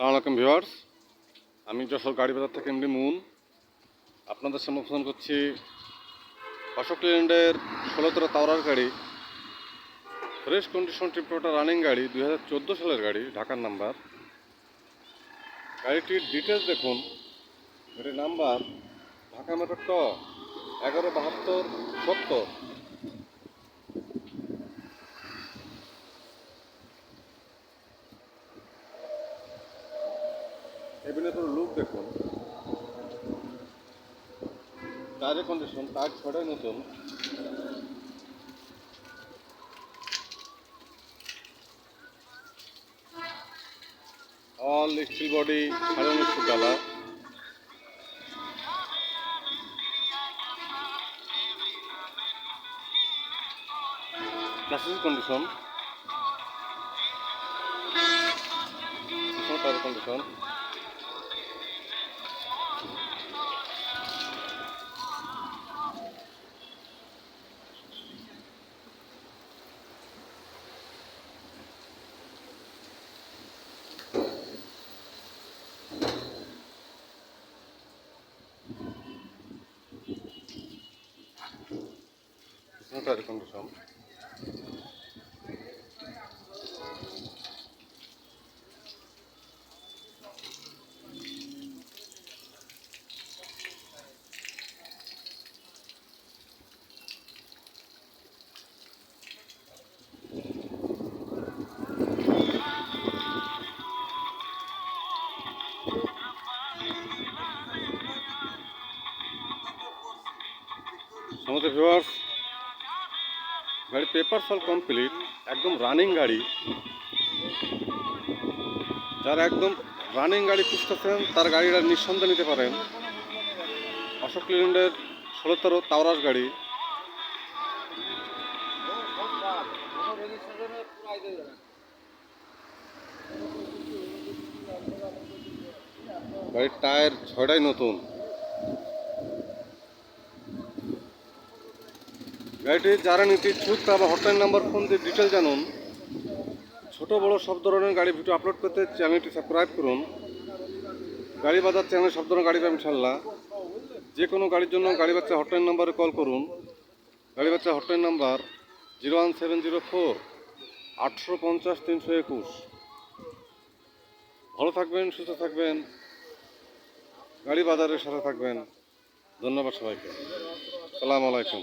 সালাম আলাইকুম ভিউয়ার্স। আমি যশোর গাড়ি বাজার থেকে এমডি মুন। আপনাদের সামনে ফোন করছি অশোক লেল্যান্ডের ষোলোতলা তাওরার গাড়ি। ফ্রেশ কন্ডিশন টিপটোটা রানিং গাড়ি, দুই হাজার চোদ্দ সালের গাড়ি, ঢাকার নাম্বার। গাড়িটির ডিটেলস দেখুন। গাড়ির নাম্বার ঢাকা মেট্রো ট, এগারো বাহাত্তর, সত্তর। এবিনে তোর লুক দেখুন। টায়ারের কন্ডিশন টায়ার ছটাই নতুন। অল স্টিল বডি সাড়ে উনিশশো ডালা classic condition condition tyre condition আমাদের ভিউয়ার্স গাড়ি পেপার সল কমপ্লিট একদম রানিং গাড়ি। যারা একদম রানিং গাড়ি খুঁজতেছেন, তার গাড়িটা নিঃসন্দেহে নিতে পারেন। অশোক লিল্যান্ডের ষোলোতর তাওরাস গাড়ি। গাড়ির টায়ার ছয়টাই নতুন। গাড়িটি যারা নিতে ইচ্ছুক তারা হটলাইন নাম্বার ফোন দিয়ে ডিটেল জানুন। ছোট বড় সব ধরনের গাড়ি ভিডিও আপলোড করতে চ্যানেলটি সাবস্ক্রাইব করুন। গাড়ি বাজার চ্যানেল সব ধরনের গাড়ি পাবেন ইনশাল্লাহ যে কোনো গাড়ির জন্য গাড়ি বাচ্চা হটলাইন নাম্বারে কল করুন। গাড়ি বাচ্চা hotline number zero one seven zero four আটশো পঞ্চাশ তিনশো একুশ। ভালো থাকবেন, সুস্থ থাকবেন। গাড়ি বাজারের সাথে থাকবেন। ধন্যবাদ সবাইকে। সালাম আলাইকুম।